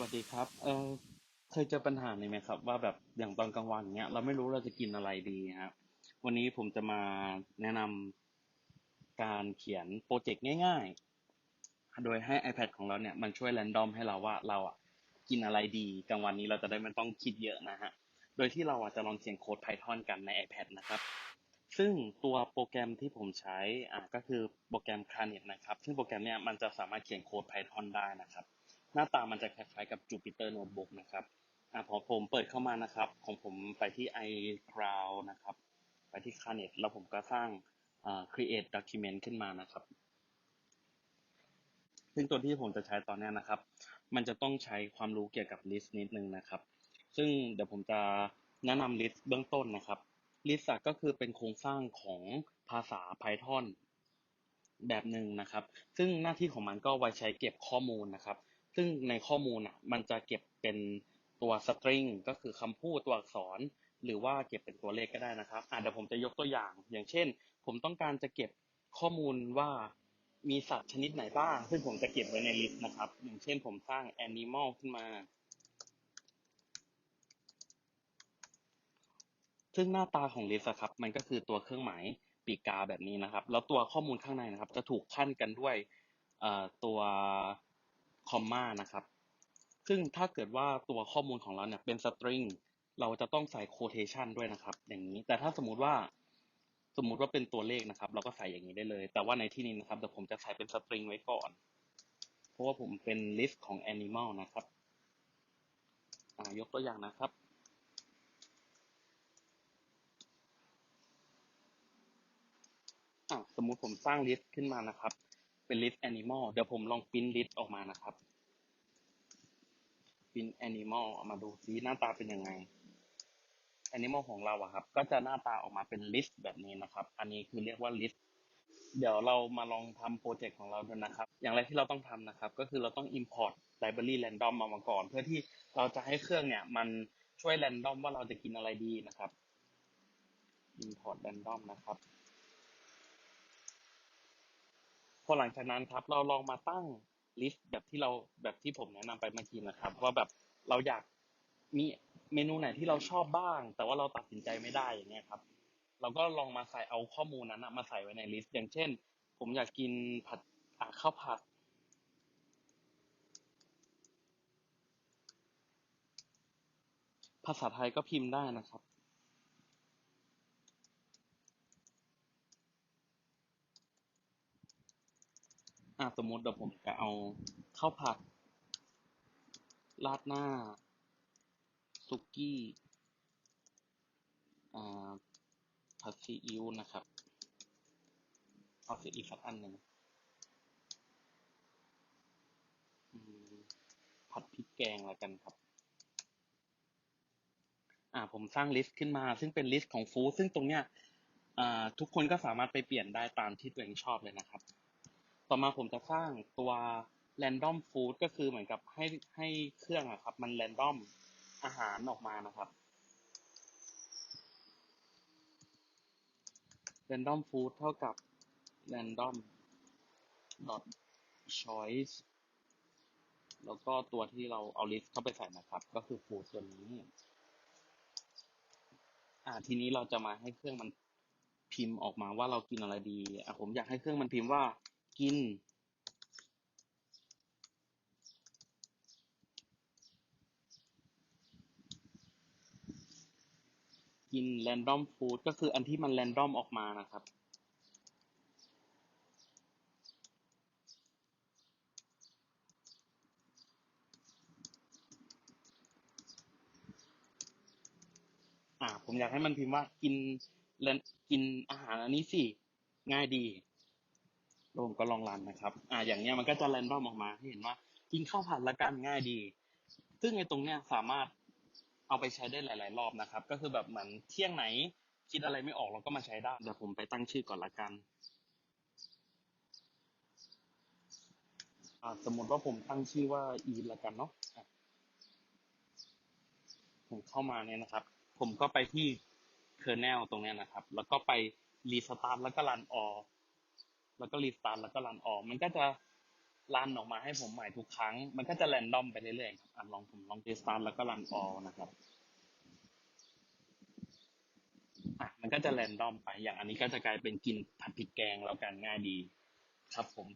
วัสดีครับ เออเคยเจอปัญหานี้ไหมครับ ว่าแบบอย่างตอนกลางวันเนี้ยเราไม่รู้เราจะกินอะไรดีครับวันนี้ผมจะมาแนะนำการเขียนโปรเจกต์ง่าย ๆ โดยให้ iPad ของเราเนี่ยมันช่วยแรนดอมให้เราว่าเราอะกินอะไรดีกลางวันนี้เราจะได้ไม่ต้องคิดเยอะนะฮะ โดยที่เราอะจะลองเขียนโค้ด Python กันใน iPad นะครับ ซึ่งตัวโปรแกรมที่ผมใช้อะก็คือโปรแกรม Planet นะครับ ซึ่งโปรแกรมเนี้ยมันจะสามารถเขียนโค้ด Python ได้นะครับ หน้าตามันจะคล้ายๆกับ Jupyter Notebook นะครับอะพอผมเปิดเข้ามานะครับ ของผมไปที่ iCloud นะครับ ไปที่ Planet แล้วผมก็สร้าง create document ขึ้นมานะครับ ซึ่งตัวที่ผมจะใช้ตอนนี้นะครับ มันจะต้องใช้ความรู้เกี่ยวกับ list นิดนึงนะครับ ซึ่งเดี๋ยวผมจะแนะนำ list เบื้องต้นนะครับ list อะก็คือเป็นโครงสร้างของภาษา Python แบบหนึ่งนะครับ ซึ่งหน้าที่ของมันก็ไว้ใช้เก็บข้อมูลนะครับ ซึ่งในข้อมูลอะมันจะเก็บเป็นตัว string ก็คือคำพูดตัวอักษร หรือว่าเก็บเป็นตัวเลขก็ได้นะครับอะเดี๋ยวผมจะยกตัวอย่าง อย่างเช่น ผมต้องการจะเก็บข้อมูลว่ามีสัตว์ชนิดไหนบ้าง ซึ่งผมจะเก็บไว้ใน list นะครับ อย่างเช่นผมสร้าง animal ขึ้นมา ซึ่งหน้าตาของ list อะครับ มันก็คือตัวเครื่องหมายปีกาแบบนี้นะครับ แล้วตัวข้อมูลข้างในนะครับ จะถูกขั้นกันด้วยตัว คอมมานะครับ ซึ่งถ้าเกิดว่าตัวข้อมูลของเราเนี่ยเป็น string เราจะต้องใส่ quotation ด้วยนะครับ อย่างนี้ แต่ถ้าสมมติว่าสมมุติว่าเป็นตัวเลขนะครับ เราก็ใส่อย่างนี้ได้เลย แต่ว่าในที่นี้นะครับเดี๋ยวผมจะใส่เป็น string ไว้ก่อน เพราะว่าผมเป็น list ของ animal นะครับยกตัวอย่างนะครับสมมุติผมสร้าง list ขึ้นมานะครับ เป็น list animal เดี๋ยวผมลอง print list ออกมานะครับ print animal เอามาดูซิหน้าตาเป็นยังไง animal ของเราอะครับ ก็จะหน้าตาออกมาเป็น list แบบนี้นะครับ อันนี้คือเรียกว่า list เดี๋ยวเรามาลองทำโปรเจกต์ของเราดูนะครับ อย่างแรกที่เราต้องทำนะครับ ก็คือเราต้อง import library random มามาก่อน เพื่อที่เราจะให้เครื่องเนี่ย มันช่วย random ว่าเราจะกินอะไรดีนะครับ import random นะครับ พอหลังจากนั้นครับ เราลองมาตั้ง list แบบที่เราแบบที่ผมแนะนำไปเมื่อกี้นะครับ ว่าแบบเราอยากมีเมนูไหนที่เราชอบบ้าง แต่ว่าเราตัดสินใจไม่ได้อย่างเงี้ยครับ เราก็ลองมาใส่เอาข้อมูลนั้นมาใส่ไว้ใน list อย่างเช่น ผมอยากกินผัดข้าวผัด ภาษาไทยก็พิมพ์ได้นะครับ อ่าสมมติเดี๋ยวผมจะเอาข้าวผัด ราดหน้า สุกี้อ่าผัดซีอิ๊วนะครับ เอาเสียอีกสักอันหนึ่งผัดพริกแกงแล้วกันครับ อ่า ผมสร้างลิสต์ขึ้นมา ซึ่งเป็นลิสต์ของฟู้ดซึ่งตรงเนี้ย อ่า ทุกคนก็สามารถไปเปลี่ยนได้ตามที่ตัวเองชอบเลยนะครับ ต่อมาผมจะสร้างตัว random food ก็คือเหมือนกับให้ให้เครื่องอะครับ มัน random อาหารออกมานะครับ random food เท่ากับ random dot choice แล้วก็ตัวที่เราเอา list เข้าไปใส่นะครับ ก็คือ food ตัวนี้ อ่าทีนี้เราจะมาให้เครื่องมันพิมพ์ออกมาว่าเรากินอะไรดีอะผมอยากให้เครื่องมันพิมพ์ว่า กิน กิน random food ก็คืออันที่มัน random ออกมานะครับอ่าผมอยากให้มันพิมพ์ว่ากินกินอาหารอันนี้สิ ง่ายดี ล้วมก็ลองรันนะครับ อ่า อย่างเนี้ยมันก็จะ random ออกมาให้เห็นว่า กินข้าวผัดละกันง่ายดี ซึ่งไอ้ตรงเนี้ยสามารถเอาไปใช้ได้หลาย ๆ รอบนะครับ ก็คือแบบเหมือนเที่ยงไหนคิดอะไรไม่ออกเราก็มาใช้ได้ เดี๋ยวผมไปตั้งชื่อก่อนละกันอ่าสมมติว่าผมตั้งชื่อว่าอีทละกันเนาะผมเข้ามาเนี่ยนะครับ ผมก็ไปที่ kernel ตรงเนี้ยนะครับ แล้วก็ไป restart แล้วก็ run all แล้วก็รีสตาร์ทแล้วก็รันออก มันก็จะรันออกมาให้ผมใหม่ทุกครั้ง มันก็จะแรนดอมไปเรื่อยๆครับอะลองผมลองรีสตาร์ทแล้วก็รันออกนะครับอะมันก็จะแรนดอมไป อย่างอันนี้ก็จะกลายเป็นกินผัดพริกแกงแล้วกันง่ายดี ครับผม